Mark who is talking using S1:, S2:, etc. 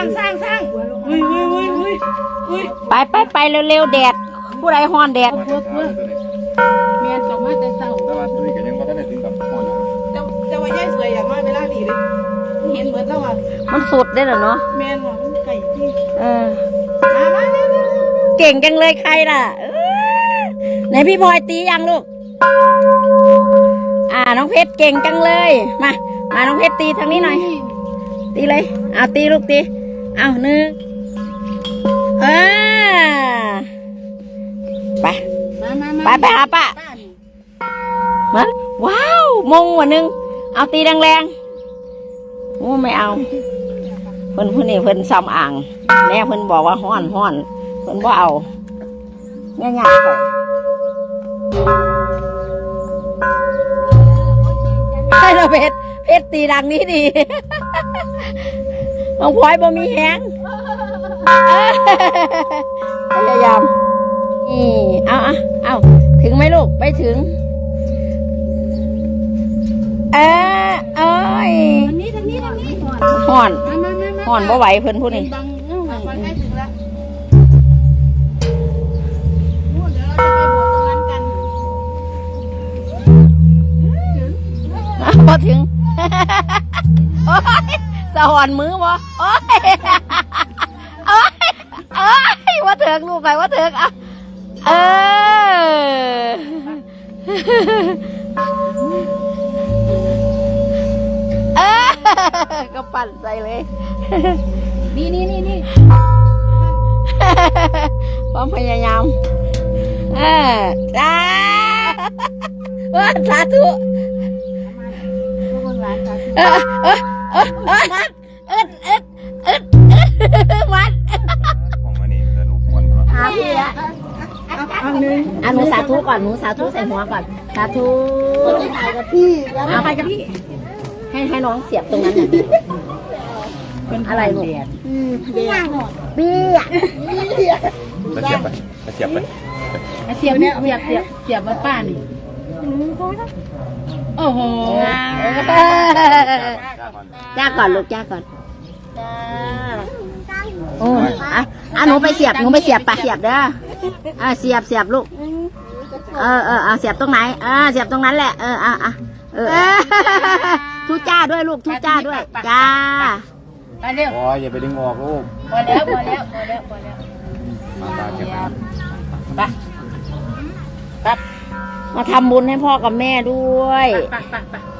S1: างสร้างสร้างเฮ้ยเฮ้ยเฮ้ยเฮ้ยเฮ้ย
S2: ไปไปไปเร็วๆแดดผู้ใดฮ้อนแดด
S3: เพื่อเพื่อ
S1: เมียนตกมาแต่เศร้า
S3: แต่ว่าตัวนี้ก็ยังไม่ได้ถึงกับพอนะ
S1: จะจะว่ายายสวยอยากมาเวลานี้เลยเห็นเหมือนแล้วว่ะ
S2: มันสุดได้เหรอเนาะ
S1: แม่นว่ะมันไก่ที่
S2: เออ
S1: มามาเร็วเร็วเร็ว
S2: เก่งจังเลยใครล่ะเออไหนพี่พลอยตียังลูก อ่าน้องเพชรเก่งจังเลย มา มาน้องเพชรตีทางนี้หน่อย ตีเลย เอาตีลูกตี เอาหนึ่งเออไป
S1: มามามา
S2: ไปไปหาป้า
S1: ป้านี่
S2: มาว้าว มงหัวหนึ่งเอาตีแรงๆโอ้ไม่เอา เพิ่นเพิ่นนี่เพิ่นซ้ำอ่าง แม่เพิ่นบอกว่าห้อนห้อนเพิ่นว่าเอาแง่ายๆไปให้เราเพชรเพชรตีดังนี้ดี บางควายบ่มีแหงพยายามนี่เอาอะเอาถึงไหมลูกไปถึง เออเอ้ย
S1: ทานี้ทางนี้ทางนี้
S2: ห่อนห่อนบ่ไหวเพิ่นผู้
S1: นี้
S2: พอถึงโอ้ย สะหอนมือบ่โอ้ยโอ้ยโอ้ยว่าเถิกลูกไปว่าเถิกอะเออเออก็ปั่นใส่เลย
S1: นี่นี่นี่นี่
S2: ความพยายามเออจ้าเออสาธุ
S1: พวกคนร้านกัน
S2: เออเออ เออเออเออเออเออเออมัน
S3: ของมันนี่แต่ลูกคนเนาะ
S2: หาพี่ละ
S1: อันนึง
S2: อะหนูสาธุก่อนหนูสาธุใส่หัวก่อนสาธุ
S1: ถ่ายกับพี่แล้ว
S2: เอาไปกับพี่ ให้ให้น้องเสียบตรงนั้นน่ะอะไรลูก
S1: เดีย
S2: บี้อะ
S3: ไปเสียบไปไปเสียบไป
S1: เสียบเนี่ยเสียบเสียบเสียบมาป้านี่ โอ้โห
S2: จ้าก่อนลูกจ้าก่อนโอ้ยอะอะหนูไปเสียบหนูไปเสียบไปเสียบเด้ออะเสียบเสียบลูกเออเออเอาเสียบตรงไหนเออเสียบตรงนั้นแหละเอออะอะเออทุจ้าด้วยลูกทุจ้าด้วยจ้า
S1: ไปเร็ว
S3: โอ้ยอย่าไปดึงออกลูก
S1: พอแล้วพอแล้วพอแล้วพอแล้ว
S3: มาตาเก็บไว้
S1: ไปไป
S2: มาทำบุญให้พ่อกับแม่ด้วย
S1: ไปไปไปไป